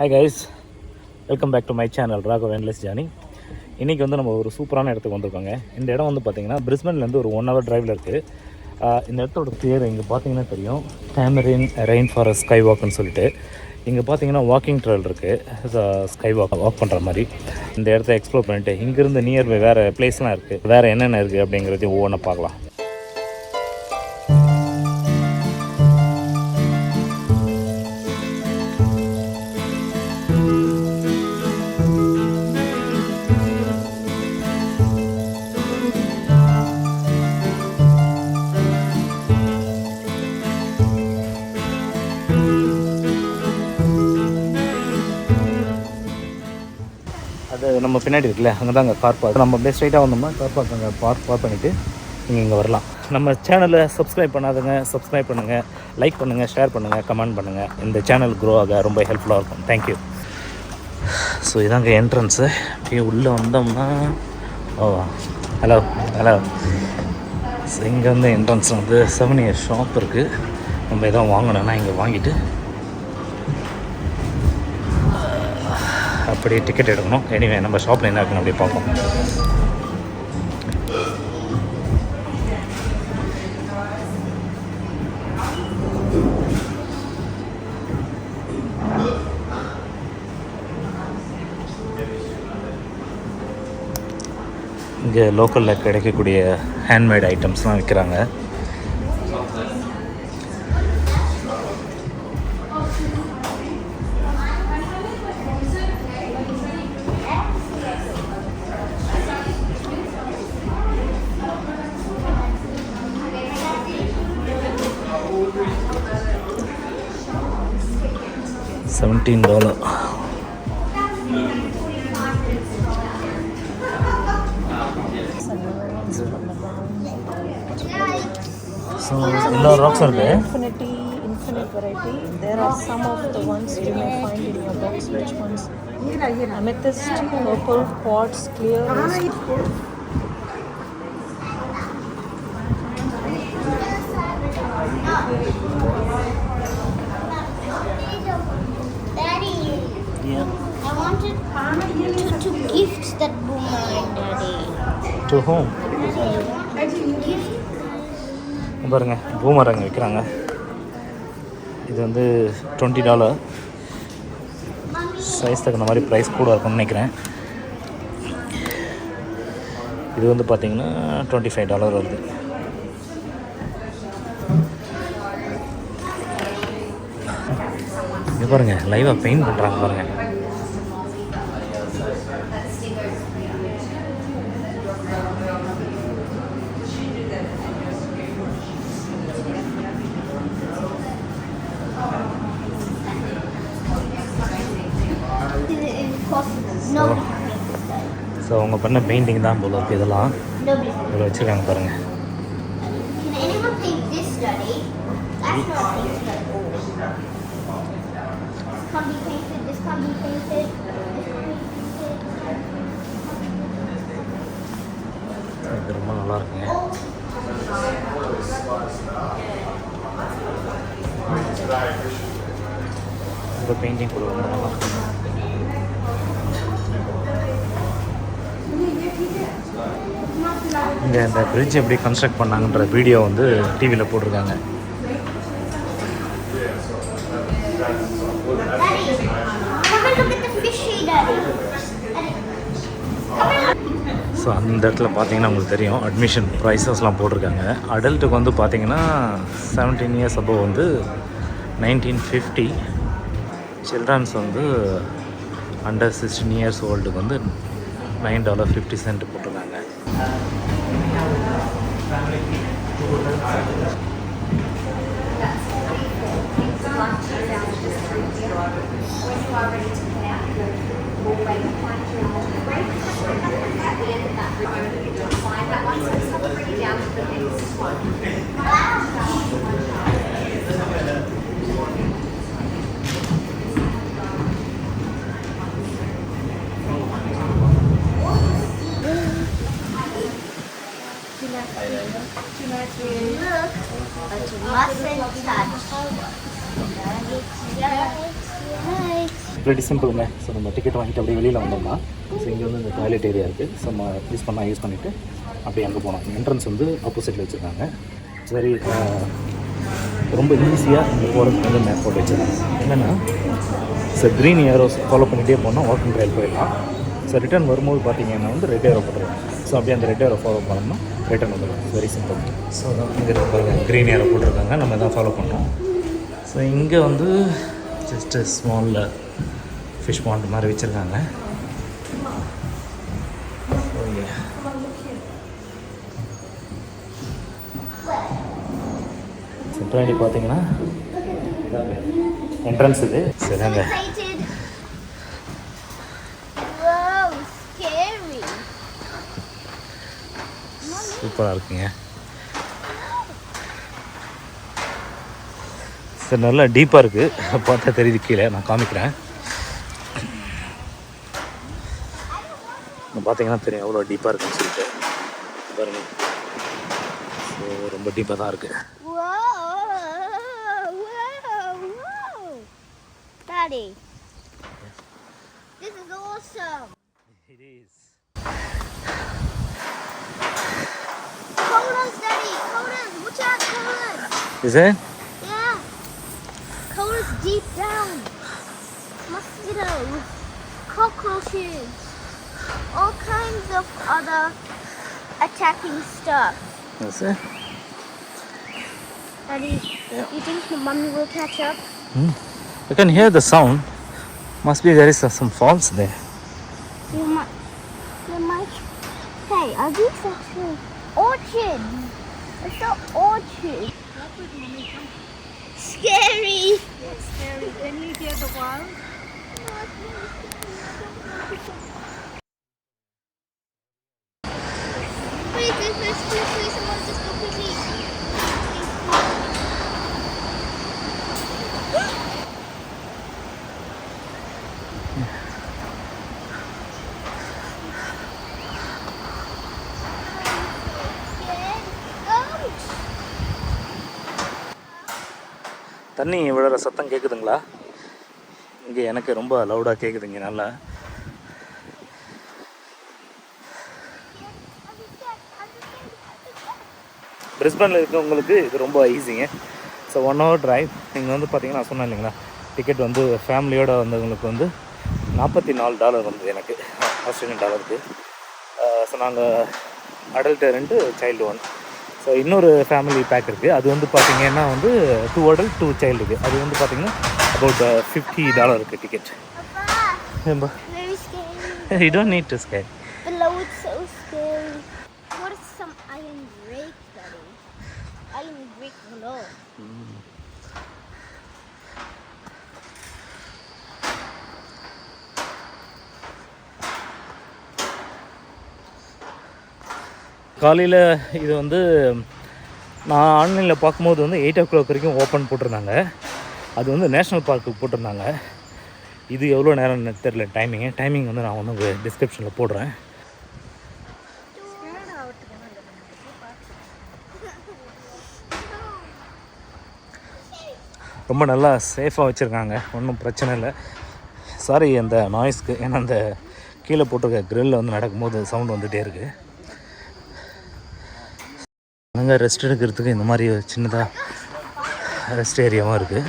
Hi guys welcome back to my channel Raghav endless Johnny இன்றைக்கி வந்து நம்ம ஒரு சூப்பரான இடத்துக்கு வந்திருக்கோங்க. இந்த இடம் வந்து பார்த்திங்கன்னா பிரிஸ்பன்லேருந்து ஒரு ஒன் ஹவர் டிரைவில் இருக்குது இந்த இடத்தோட பேர் இங்கே பார்த்தீங்கன்னா தெரியும். டேமரின் ரெயின் ஃபாரஸ்ட் ஸ்கை வாக்னு சொல்லிட்டு. இங்கே பார்த்தீங்கன்னா வாக்கிங் ட்ரெயில் இருக்குது ஸ்கை வாக் வாக் பண்ணுற மாதிரி. இந்த இடத்த எக்ஸ்ப்ளோர் பண்ணிவிட்டு இங்கேருந்து நியர்பை வேறு பிளேஸ்லாம் இருக்குது வேறு என்னென்ன இருக்குது அப்படிங்கிறதையும் ஒவ்வொன்றா பார்க்கலாம். இருக்குல்ல அங்கே தான் அங்கே கார் பார்க் நம்ம அப்படியே ஸ்ட்ரைட்டாக வந்தோம்னா கார் பார்க் அங்கே பார்க் பார்க் பண்ணிவிட்டு நீங்கள் இங்கே வரலாம். நம்ம சேனலை சப்ஸ்கிரைப் பண்ணாதுங்க சப்ஸ்கிரைப் பண்ணுங்கள் லைக் பண்ணுங்கள் ஷேர் பண்ணுங்கள் கமெண்ட் பண்ணுங்கள் இந்த சேனல் க்ரோ ஆக ரொம்ப ஹெல்ப்ஃபுல்லாக இருக்கும். தேங்க்யூ ஸோ இதாங்க என்ட்ரன்ஸு அப்படியே உள்ளே வந்தோம்னா ஓ ஹலோ ஹலோ ஸோ இங்கே வந்து என்ட்ரன்ஸ் வந்து செவன் இயர் ஷாப் இருக்குது நம்ம எதாவது வாங்கணும்னா இங்கே வாங்கிட்டு அப்படியே டிக்கெட் எடுக்கணும். எனிவே நம்ம ஷாப்பில் என்ன இருக்குன்னு அப்படியே பார்ப்போம். இங்கே லோக்கலில் கிடைக்கக்கூடிய ஹேண்ட்மேட் ஐட்டம்ஸ்லாம் விற்கிறாங்க $14. So, yellow rocks are there. Infinity, infinite variety. There are some of the ones you may find in your box. Which ones? Amethyst, purple, quartz, clear. Wanted to, gift that boomerang, Daddy. to gift? பாருங்க பூமரங்க விற்கிறாங்க இது வந்து twenty dollar size தகுந்த மாதிரி price கூட இருக்கும்னு நினைக்கிறேன். இது வந்து பார்த்தீங்கன்னா டுவெண்ட்டி ஃபைவ் டாலர் வருது. இது பாருங்க லைவாக பெயிண்ட் பண்ணுறாங்க பாருங்க it costs no, ஸோ அவங்க பண்ண பெயிண்டிங் தான் போல இருக்கு இதெல்லாம். இதில் வச்சுருக்காங்க பாருங்கள். இது ரொம்ப நல்லா இருக்குங்க இந்த பெயிண்டிங் கூட ரொம்ப நல்லா இருக்கு இங்கே இந்த பிரிட்ஜ் எப்படி கன்ஸ்ட்ரக்ட் பண்ணாங்கன்ற வீடியோ வந்து டிவியில் போட்டிருக்காங்க. ஸோ அந்த இடத்துல பார்த்தீங்கன்னா உங்களுக்கு தெரியும் அட்மிஷன் ப்ரைஸஸ்லாம் போட்டிருக்காங்க. அடல்ட்டுக்கு வந்து பார்த்தீங்கன்னா செவன்டீன் இயர்ஸ் அபவ் வந்து நைன்டீன் ஃபிஃப்டி சில்ட்ரன்ஸ் வந்து அண்டர் சிக்ஸ்டீன் இயர்ஸ் ஓல்டுக்கு வந்து நைன் டாலர் ஃபிஃப்டி சென்ட் போட்டிருக்காங்க Look, but you mustn't touch. Right, right. Pretty சிம்பிளுங்க so நம்ம டிக்கெட் வாங்கிட்டு அப்படியே வெளியில் வந்தோம்னா ஸோ இங்கே வந்து இந்த டாய்லெட் ஏரியா இருக்குது ஸோ நம்ம யூஸ் பண்ணால் யூஸ் பண்ணிவிட்டு அப்படியே அங்கே போனோம் என்ட்ரன்ஸ் வந்து ஆப்போசிட்டில் வச்சுருக்காங்க. சரி ரொம்ப ஈஸியாக இங்கே போகிறதுக்கு வந்து மேப் போட்டு வச்சுருக்காங்க. என்னென்னா ஸோ க்ரீன் ஏரோஸ் ஃபாலோ பண்ணிகிட்டே போனால் வாக்கிங் ட்ரைல் போயிடலாம். ஸோ ரிட்டர்ன் வரும்போது பார்த்தீங்கன்னா வந்து ரெட் ஏரோ போட்டுருவாங்க. ஸோ அப்படியே அந்த ரெட்டை ஃபாலோ பண்ணோம்னா ரிட்டர்ன் வந்துடும் வெரி சிம்பிள் ஸோ இங்கே பாருங்கள் க்ரீன் ஏரோ போட்டிருக்காங்க. நம்ம தான் ஃபாலோ பண்ணோம். ஸோ இங்கே வந்து ஜஸ்ட்டு ஸ்மாலில் ஃபிஷ் பாண்ட் மாதிரி வச்சுருக்காங்க. பின்னாடி பார்த்தீங்கன்னா என்ட்ரன்ஸ் இது. சரிங்க சூப்பராக இருக்குங்க. சரி நல்லா டீப்பாக இருக்குது பார்த்தா தெரியுது கீழே. நான் காமிக்கிறேன். பார்த்தீங்கன்னா தெரியும் எவ்வளோ டீப்பாக இருக்குன்னு சொல்லிட்டு. பாருங்கள் ஸோ ரொம்ப டீப்பாக தான் இருக்குது Is it? Yeah. Koalas deep down. Mosquitoes. Cockroaches. All kinds of other attacking stuff. Is it? Daddy, Yeah. you think mummy will catch up? Hmm. I can hear the sound. Must be there is some falls there. You might. You might. Hey, are these actually orchids? It's an orchid. Scary. Scary. Can you hear the wild? தண்ணி விழுற சத்தம் கேட்குதுங்களா இங்கே எனக்கு ரொம்ப லவுடாக கேட்குதுங்க நல்லா. பிரிஸ்பனில் இருக்கவங்களுக்கு இது ரொம்ப ஈஸிங்க ஸோ ஒன் ஹவர் டிரைவ் இங்கே வந்து பார்த்தீங்கன்னா நான் சொன்னேன் இல்லைங்களா? டிக்கெட் வந்து ஃபேமிலியோடு வந்தவங்களுக்கு வந்து நாற்பத்தி நாலு டாலர் வந்தது எனக்கு ஆஸ்திரேலியன் டாலருக்கு ஸோ நாங்கள் அடல்ட்டு ரெண்டு சைல்டு ஒன் ஸோ இன்னொரு ஃபேமிலி பேக் இருக்குது அது வந்து பார்த்தீங்கன்னா வந்து டூ அடல்ட் டூ சைல்டுக்கு அது வந்து பார்த்தீங்கன்னா அபவுட் ஃபிஃப்டி டாலர் இருக்குது ticket scary. You don't need to scare Below it's so scary. What is some iron break, Daddy? Iron break below. காலையில் இது வந்து நான் ஆன்லைனில் பார்க்கும்போது வந்து எயிட் ஓ கிளாக் வரைக்கும் ஓப்பன் போட்டிருந்தாங்க. அது வந்து நேஷ்னல் பார்க்குக்கு போட்டிருந்தாங்க. இது எவ்வளோ நேரம்னு தெரில டைமிங்கு டைமிங் வந்து நான் ஒன்று டிஸ்கிரிப்ஷனில் போடுறேன். ரொம்ப நல்லா சேஃபாக வச்சுருக்காங்க. ஒன்றும் பிரச்சனை இல்லை. சாரி அந்த நாய்ஸ்க்கு ஏன்னா அந்த கீழே போட்டிருக்க க்ரில்லில் வந்து நடக்கும்போது சவுண்ட் வந்துகிட்டே இருக்குது அங்கே ரெஸ்ட் எடுக்கிறதுக்கு இந்த மாதிரி சின்னதாக ரெஸ்ட் ஏரியாவும் இருக்குது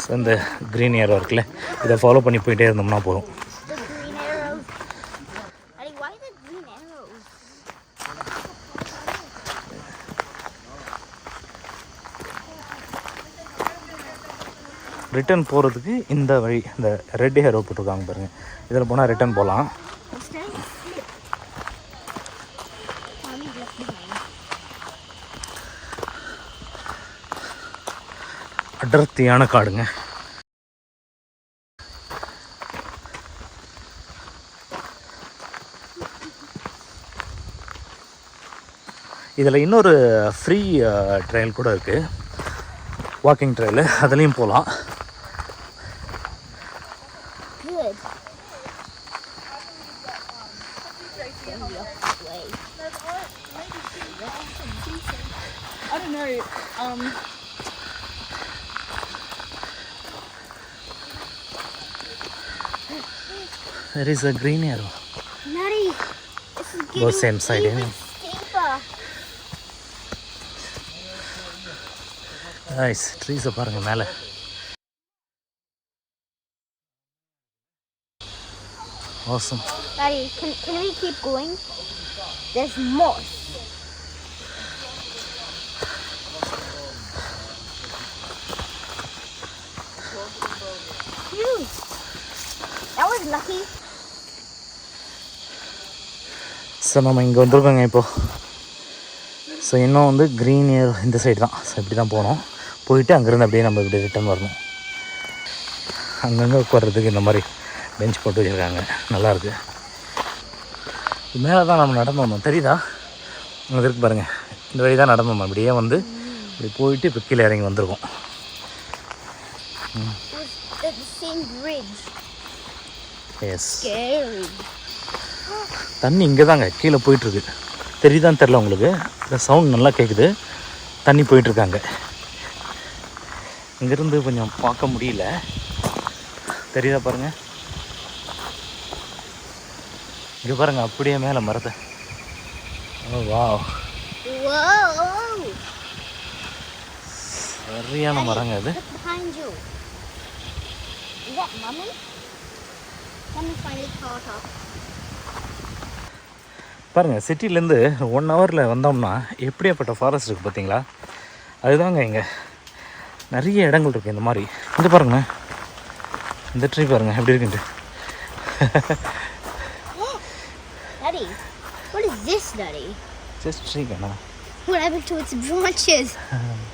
ஸோ இந்த க்ரீன் ஏரோ இருக்குல்ல இதை ஃபாலோ பண்ணி போயிட்டே இருந்தோம்னா போதும். ரிட்டர்ன் போகிறதுக்கு இந்த வழி இந்த ரெட் ஹேரோ போட்டிருக்காங்க பாருங்கள் இதில் போனால் ரிட்டர்ன் போகலாம் அடர்த்தியான காடுங்க. இதில் இன்னொரு ஃப்ரீ ட்ரையல் uh, கூட இருக்குது வாக்கிங் ட்ரையல் அதுலேயும் போகலாம் There is a green arrow. Nutty, this is getting Go same side, even eh? steeper. Nice ட்ரீஸை பாருங்கள் மேலே awesome Daddy, can, can we keep going? There's more. So நம்ம இங்கே வந்திருக்கோங்க இப்போது ஸோ இன்னும் வந்து க்ரீன் இயர் இந்த சைடு தான். ஸோ இப்படி தான் போனோம் போயிட்டு அங்கேருந்து அப்படியே நம்ம இப்படி ரிட்டர்ன் வரணும். அங்கங்கே உட்கார்றதுக்கு இந்த மாதிரி பெஞ்ச் போட்டு வச்சுருக்காங்க. நல்லாயிருக்கு மேலே தான் நம்ம நடந்து வந்தோம். தெரியுதா? அங்கே இருக்கு பாருங்கள் இந்த வழி தான் நடந்து வந்தோம். அப்படியே வந்து இப்படி போயிட்டு இப்போ கீழே இறங்கி வந்திருக்கோம். Yes Scary. தண்ணி இங்கே தாங்க கீழே போயிட்டுருக்கு. தெரியுதான்னு தெரில உங்களுக்கு? இந்த சவுண்ட் நல்லா கேட்குது தண்ணி போயிட்டுருக்காங்க. இங்கேருந்து கொஞ்சம் பார்க்க முடியல. தெரியுதா பாருங்கள் இங்கே பாருங்கள் அப்படியே மேலே மரத்தை. ஓ வா! சரியான மரங்க அது. that mummy? Me finally caught up. பாருங்கள் சிட்டிலேருந்து ஒன் ஹவரில் வந்தோம்னா எப்படியாப்பட்ட ஃபாரஸ்ட் இருக்குது பார்த்தீங்களா அதுதாங்க இங்கே நிறைய இடங்கள் இருக்குது இந்த மாதிரி இங்கே பாருங்களேன் இந்த ட்ரீ பாருங்கள் எப்படி இருக்குன்ட்டு? ஜஸ்ட் ட்ரீ வேணா What happened to its branches?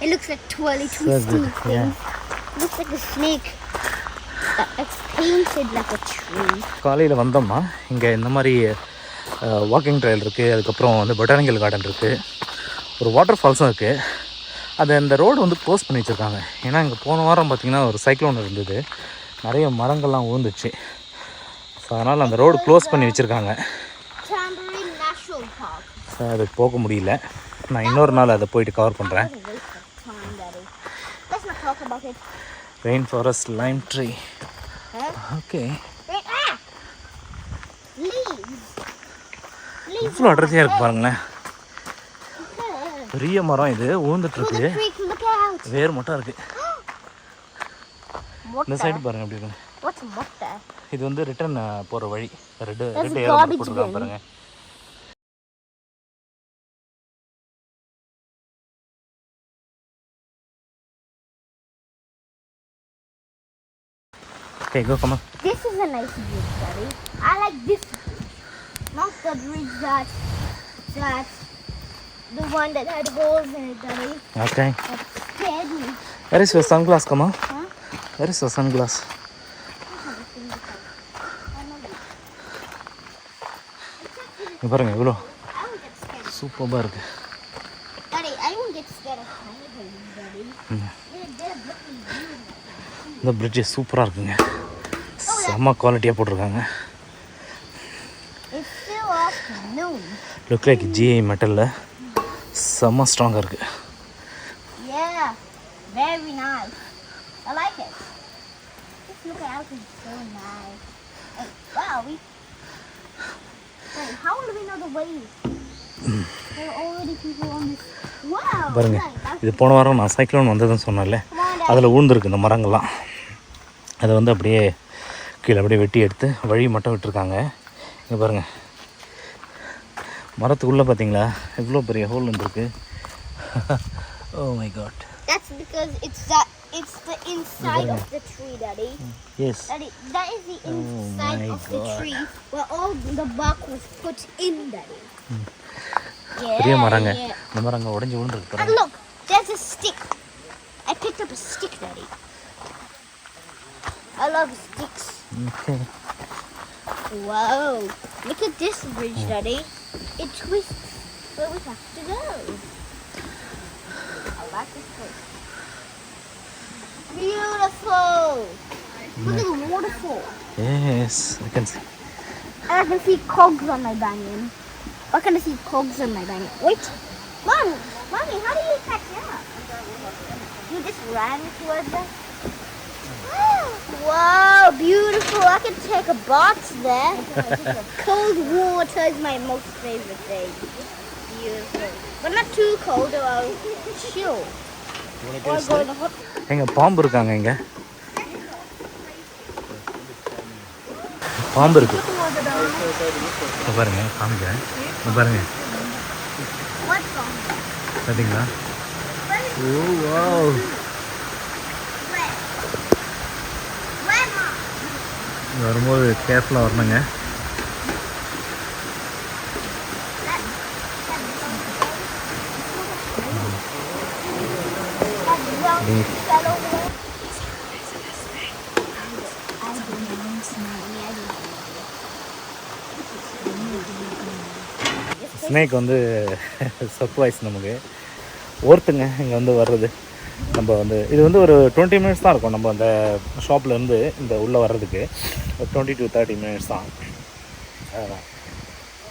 It looks like twirly So twisty good, yeah. things. It looks like a snake. It's painted like a tree. காலையில் வந்தோம்னா இங்கே இந்த மாதிரி வாக்கிங் ட்ரையல் இருக்குது அதுக்கப்புறம் வந்து பொட்டானிக்கல் கார்டன் இருக்குது ஒரு வாட்டர் ஃபால்ஸும் இருக்குது அது அந்த ரோடு வந்து க்ளோஸ் பண்ணி வச்சுருக்காங்க. ஏன்னா இங்கே போன வாரம் பார்த்திங்கன்னா ஒரு சைக்ளோன் இருந்தது. நிறைய மரங்கள்லாம் ஊந்துச்சு ஸோ அதனால் அந்த ரோடு க்ளோஸ் பண்ணி வச்சுருக்காங்க. ஸோ அது போக முடியல. நான் இன்னொரு நாள் அதை போயிட்டு கவர் பண்ணுறேன். Rain forest lime tree? Okay இவ்வளோ அடர்த்தியாக இருக்குது பாருங்களேன். பெரிய மரம் இது ஊந்துட்டுருக்கு. வேர் மட்டும் இருக்குது இந்த. சைடு பாருங்க எப்படி இருக்கு? இது வந்து ரிட்டர்ன் போகிற வழி ரெண்டு That's ரெண்டு ஏரோ போட்டுருக்காங்க bin. பாருங்க ஓகே கோ கமா This is a nice bridge, Daddy. I like this bridge. Not the bridge that, that, the one that had holes in it, Daddy. Okay That scared me. Is your sunglass comma Huh? Is your sunglass இங்கே பாருங்க இவ்வளோ. சூப்பராக இருக்கு. இந்த fridge சூப்பராக இருக்குங்க செம்ம குவாலிட்டியாக போட்டிருக்காங்க லுக் லைக் ஜிஐ மெட்டலில் செம்ம ஸ்ட்ராங்காக இருக்குது Yeah, very nice. I like it. Just look out, it's so nice. Hey, wow, we. Wait, how do we know the way? There are already people on this. Wow! பாருங்க இது போன வாரம் நான் cyclone வந்ததுன்னு சொன்னேன்ல. அதில் ஊழ்ந்துருக்கு இந்த மரங்கள்லாம் அதை வந்து அப்படியே கீழே அப்படியே வெட்டி எடுத்து வழி மட்டும் விட்டுருக்காங்க இங்கே பாருங்கள் மரத்துக்குள்ளே பார்த்தீங்களா எவ்வளோ பெரிய ஹோல் வந்துருக்கு oh my god That's because it's that. It's the inside of the tree, Daddy. Yes Daddy, that is the inside my of the God. tree where all the bark was put in, Daddy. Yeah. பெரிய மரங்க yeah. இந்த மரங்க உடஞ்சி விழுந்துருக்கு And பாருங்க look, there's a stick. I picked up a stick, Daddy. I love sticks. Okay Whoa. Look at this bridge, Daddy. it twists where we have to go. I like this place. Beautiful. Look at the waterfall. Yes, I can see. And I can see cogs on my banyan. I can see cogs on my banyan. Wait, mom, mommy, how do you catch up? You just ran towards us. Whoa. I can take a box there. cold water is my most favorite thing. Beautiful, but not too cold, or I'll chill. Or go in the hot. எங்க பாம்பு இருக்காங்க இங்க பாம்பு இருக்கு பாருங்க காமிக்கிறேன் பாருங்க What's wrong? பார்த்தீங்களா oh wow Where? Where, mom? இங்க வரும்போது கேர்ஃபுல்லாக வரணுங்க. ஸ்னேக் வந்து சர்ப்ரைஸ் நமக்கு. ஒருத்துங்க இங்கே வந்து வர்றது. நம்ம வந்து இது வந்து ஒரு டுவெண்ட்டி மினிட்ஸ் தான் இருக்கும் நம்ம அந்த ஷாப்லேருந்து இந்த உள்ளே வர்றதுக்கு. ஒரு டுவெண்ட்டி டு தேர்ட்டி மினிட்ஸ் தான்.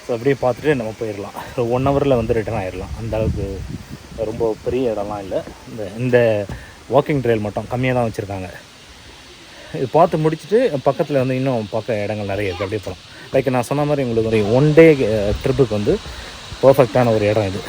ஸோ அப்படியே பார்த்துட்டு நம்ம போயிடலாம். ஒன் ஹவரில் வந்து ரிட்டர்ன் ஆயிடலாம். அந்த அளவுக்கு ரொம்ப பெரிய இடம்லாம் இல்லை. இந்த இந்த வாக்கிங் ட்ரெயில் மட்டும் கம்மியாக தான் வச்சுருக்காங்க. இது பார்த்து முடிச்சுட்டு பக்கத்தில் வந்து இன்னும் பார்க்க இடங்கள் நிறைய இருக்குது அப்படியே போகலாம் லைக் நான் சொன்ன மாதிரி உங்களுக்கு ஒரு ஒன் டே ட்ரிப்புக்கு வந்து பர்ஃபெக்டான ஒரு இடம் இது.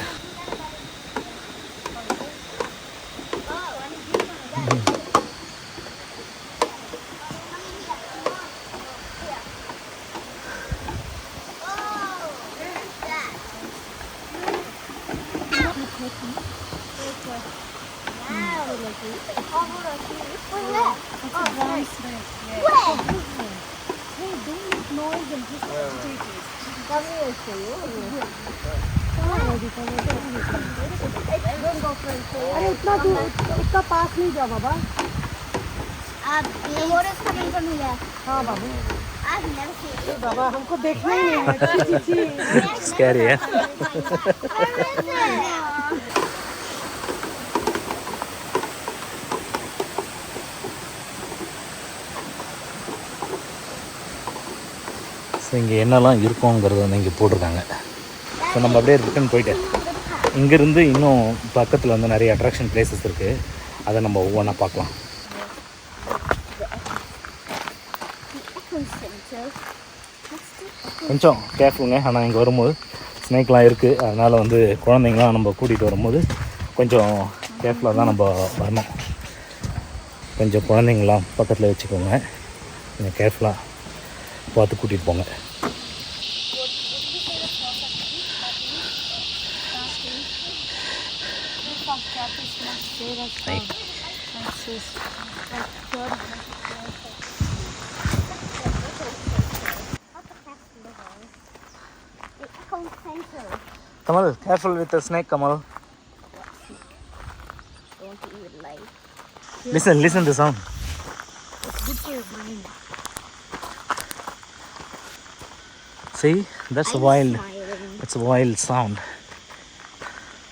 अरे इतना दूर इतना पास नहीं जाओ बाबा Uh, the water's coming from here. हाँ बाबू I've never seen it. बाबा हमको देखना ही नहीं है छी, छी, ஸோ இங்கே என்னெல்லாம் இருக்கோங்கிறது வந்து இங்கே போட்டிருக்காங்க. ஸோ நம்ம அப்படியே ரிட்டன் போயிட்டு இங்கேருந்து இன்னும் பக்கத்தில் வந்து நிறைய அட்ராக்ஷன் பிளேசஸ் இருக்குது அதை நம்ம ஒவ்வொன்றா பார்க்கலாம். கொஞ்சம் கேர்ஃபுல்லுங்க ஆனால் இங்கே வரும்போது ஸ்னேக்லாம் இருக்குது அதனால் வந்து குழந்தைங்களாம் நம்ம கூட்டிகிட்டு வரும்போது கொஞ்சம் கேர்ஃபுல்லாக தான் நம்ம வரணும். கொஞ்சம் குழந்தைங்களாம் பக்கத்தில் வச்சுக்கோங்க. கொஞ்சம் கேர்ஃபுல்லாக பார்த்து கூட்டிகிட்டு போங்க Right. The Echo Center. Kamal, careful with the snake, Kamal. Don't even like. Listen, listen to sound. See, that's a wild, Smiling. that's a wild sound.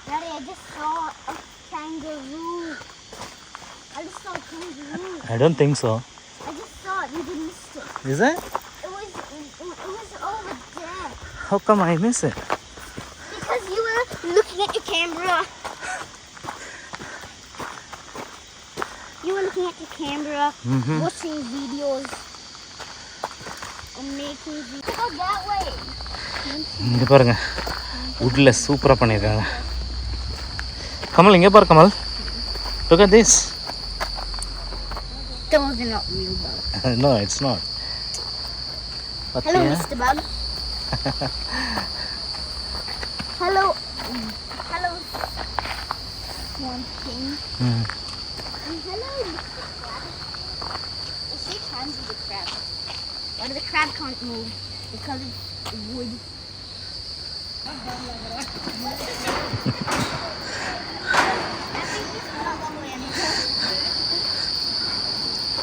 Daddy, I just saw a kangaroo. I just saw a kangaroo. I don't think so. I just saw it. You didn't miss it. Is it? It was it, it was over there. How come I miss it? Because you were looking at your camera. You were looking at your camera, Mhm. watching videos, and making videos. இங்கே பாருங்க வுட்டில் சூப்பராக பண்ணியிருக்காங்க கமல் இங்கே பாரு Kamal look real bugs. no it's not Hello, Mr. Bug. Hello. Hello. One thing. And hello. It shakes hands with the crab. But the crab can't move because it's wood.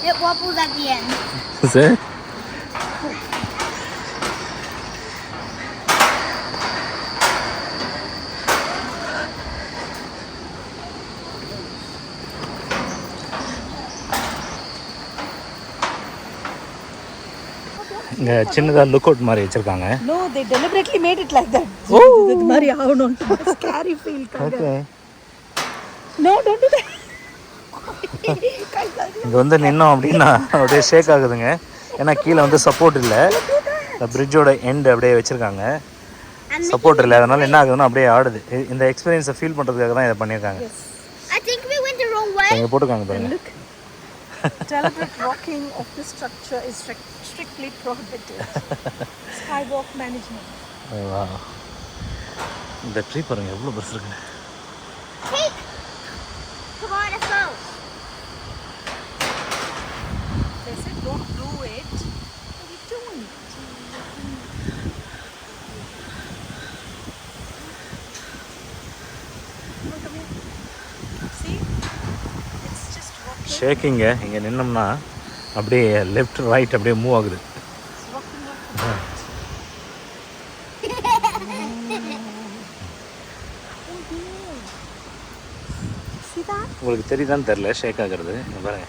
It wobbles at the end. Is it? இங்கே சின்னதாக look out மாதிரி வச்சுருக்காங்க. No, they deliberately made it like that. Oh. இது மாதிரி ஆகணும்னு scary feel okay no don't do that இங்கே வந்து நின்னோம் அப்படின்னா அப்படியே ஷேக் ஆகுதுங்க. ஏன்னா கீழே வந்து சப்போர்ட் இல்லை. இந்த பிரிட்ஜோட எண்ட் அப்படியே வச்சுருக்காங்க. சப்போர்ட் இல்லை. அதனால என்ன ஆகுதுன்னா அப்படியே ஆடுது. இந்த எக்ஸ்பீரியன்ஸை ஃபீல் பண்ணுறதுக்காக தான் இதை பண்ணியிருக்காங்க. இங்கே போட்டிருக்காங்க பாருங்க. Deliberate rocking of the structure is strict, strictly prohibited. Skywalk management. வா இந்த ட்ரீ பாருங்க எவ்வளோ பெருசு இருக்குங்க Hey! Come on, let's go. They said don't ஷேக்கிங்க இங்கே நின்னோம்னா அப்படியே லெஃப்ட் ரைட் அப்படியே மூவ் ஆகுது? உங்களுக்கு தெரியுதான்னு தெரில ஷேக் ஆகுறது பாருங்க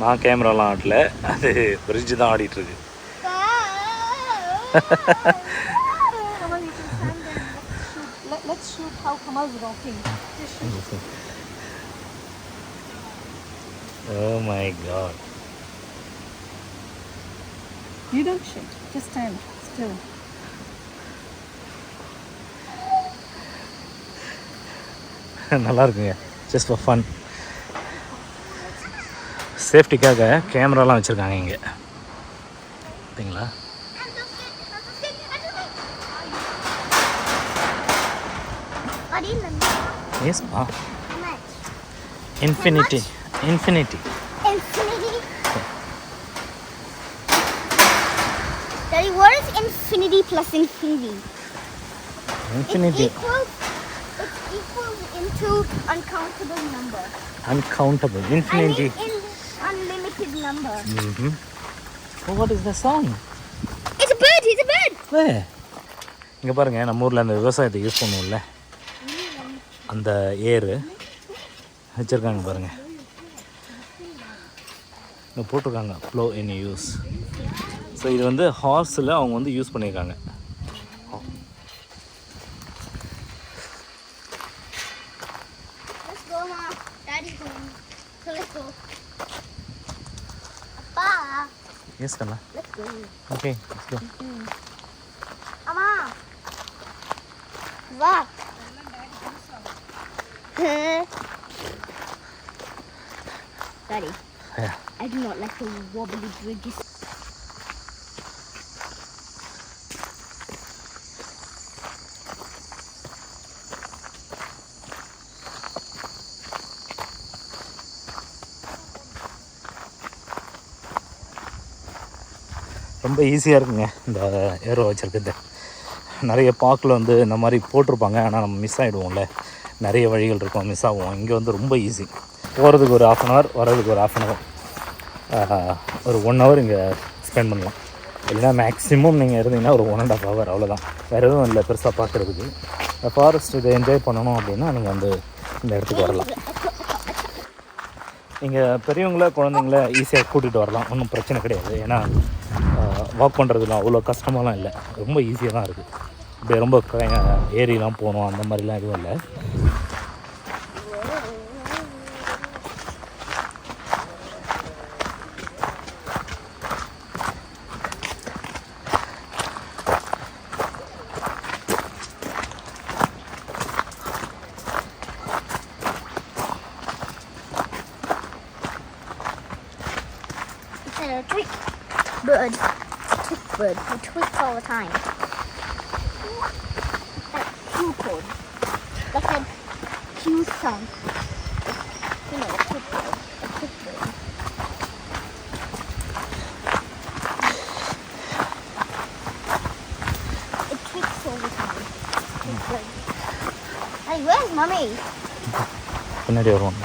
நான் கேமராலாம் ஆடல அது பிரிட்ஜ் தான் ஆடிட்டு இருக்கு Come on, you can stand there and let's shoot. How Kamal's rocking. Just shoot. Oh my god You don't shoot. Just stand still. நல்லா இருக்குங்க ஜஸ்ட் ஃபார் ஃபன் சேஃப்டிக்காக கேமராலாம் வச்சுருக்காங்க இங்கே. பார்த்தீங்களா Buddy, let me- எஸ்ப்பா how much? Infinity infinity Infinity. Daddy, what is infinity plus infinity? It infinity equals. It equals into uncountable number. Uncountable I infinity mean, in unlimited number. Hmm what is the song It's a bird. It's a bird. வே இங்கே பாருங்கள் நம்ம ஊரில் அந்த விவசாயத்தை use பண்ணுவோம்ல அந்த ஏரு வச்சுருக்காங்க பாருங்கள் இங்கே போட்டிருக்காங்க. ஃப்ளோ இன் யூஸ் ஸோ இது வந்து ஹார்ஸில் அவங்க வந்து யூஸ் பண்ணியிருக்காங்க let's go. Let's go. What? I do not like the wobbly bridges. ரொம்ப ஈஸியாக இருக்குங்க. இந்த ஏரோ வச்சுருக்குது நிறைய பார்க்கில் வந்து இந்த மாதிரி போட்டிருப்பாங்க. ஆனால் நம்ம மிஸ் ஆகிடுவோம்ல நிறைய வழிகள் இருக்கும். மிஸ் ஆகும். இங்கே வந்து ரொம்ப ஈஸி போகிறதுக்கு ஒரு ஆஃப் அன் ஹவர் வர்றதுக்கு ஒரு ஆஃப் அன் ஹவர் ஒரு ஒன் ஹவர் இங்கே ஸ்பெண்ட் பண்ணலாம். இல்லைன்னா மேக்ஸிமம் நீங்கள் இருந்தீங்கன்னா ஒரு ஒன் அண்ட் ஆஃப் ஹவர் அவ்வளோதான் வேறு எதுவும் இல்லை பெருசாக பார்க்குறதுக்கு ஃபாரஸ்ட் இதை என்ஜாய் பண்ணணும் அப்படின்னா நீங்கள் வந்து இந்த இடத்துக்கு வரலாம். நீங்கள் பெரியவங்கள குழந்தைங்கள ஈஸியாக கூட்டிகிட்டு வரலாம். ஒன்றும் பிரச்சனை கிடையாது. ஏன்னா வாக் பண்ணுறதுலாம் அவ்வளோ கஷ்டமாலாம் இல்லை. ரொம்ப ஈஸியாக தான் இருக்குது இப்படி ரொம்ப க- ஏரிலாம் போகணும் அந்த மாதிரிலாம் எதுவும் இல்லை It's a tweet bird. A tweet bird. It tweets all the time. Like Q code. Like a Q sound. You know, a tweet bird. A tweet bird. It tweets all the time. Tweet bird. Hey, பின்னாடி வருவாங்க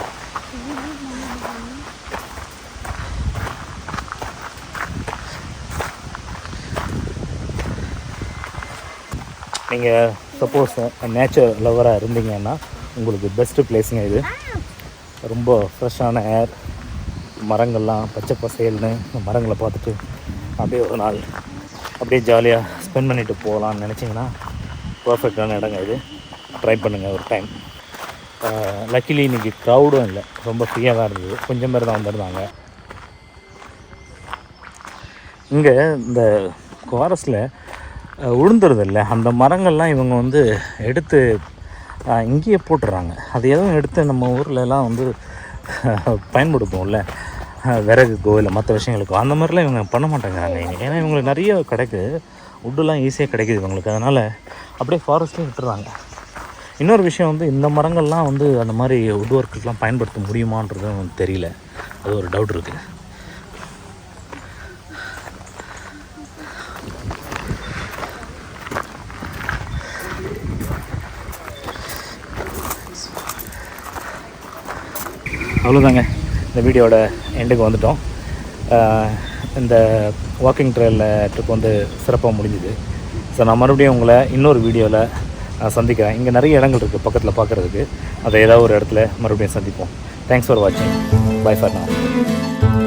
நீங்கள் suppose nature லவராக இருந்தீங்கன்னா உங்களுக்கு best பிளேஸுங்க இது. ரொம்ப ஃப்ரெஷ்ஷான ஏர் மரங்கள்லாம் பச்சை பசேல்னு இந்த மரங்களை பார்த்துட்டு அப்படியே ஒரு நாள் அப்படியே ஜாலியாக ஸ்பெண்ட் பண்ணிவிட்டு போகலான்னு நினச்சிங்கன்னா பர்ஃபெக்டான இடங்க இது. ட்ரை பண்ணுங்கள் ஒரு டைம் லக்கிலி இன்றைக்கி க்ரௌடும் இல்லை. ரொம்ப ஃப்ரீயாக தான் இருந்தது. கொஞ்சம் பேர் தான் வந்திருந்தாங்க. இங்கே இந்த குவாரஸில் உளுந்துருது இல்லை. அந்த மரங்கள்லாம் இவங்க வந்து எடுத்து இங்கேயே போட்டுடுறாங்க அது எதுவும் எடுத்து நம்ம ஊர்லலாம் வந்து பயன்படுத்துவோம்ல. விறகுக்கோ இல்லை மற்ற விஷயங்களுக்கோ. அந்த மாதிரிலாம் இவங்க பண்ண மாட்டேங்கிறாங்க ஏன்னா இவங்களுக்கு நிறைய கிடைக்குது உட்டுலாம் ஈஸியாக கிடைக்குது இவங்களுக்கு. அதனால் அப்படியே ஃபாரஸ்ட்லேயும் விட்டுறாங்க. இன்னொரு விஷயம் வந்து இந்த மரங்கள்லாம் வந்து அந்த மாதிரி உட் ஒர்க்குக்கெலாம் பயன்படுத்த முடியுமான்றதும் தெரியல. அது ஒரு டவுட் இருக்குது அவ்வளோதாங்க இந்த வீடியோட எண்டுக்கு வந்துட்டோம். இந்த வாக்கிங் ட்ரெயிலில் ட்ரிப் வந்து சிறப்பாக முடிஞ்சுது. ஸோ நான் மறுபடியும் உங்களை இன்னொரு வீடியோவில் சந்திக்கிறேன். இங்கே நிறைய இடங்கள் இருக்குது பக்கத்தில் பார்க்குறதுக்கு அதை ஏதாவது ஒரு இடத்துல மறுபடியும் சந்திப்போம். தேங்க்ஸ் ஃபார் வாட்சிங் பை ஃபார் நான்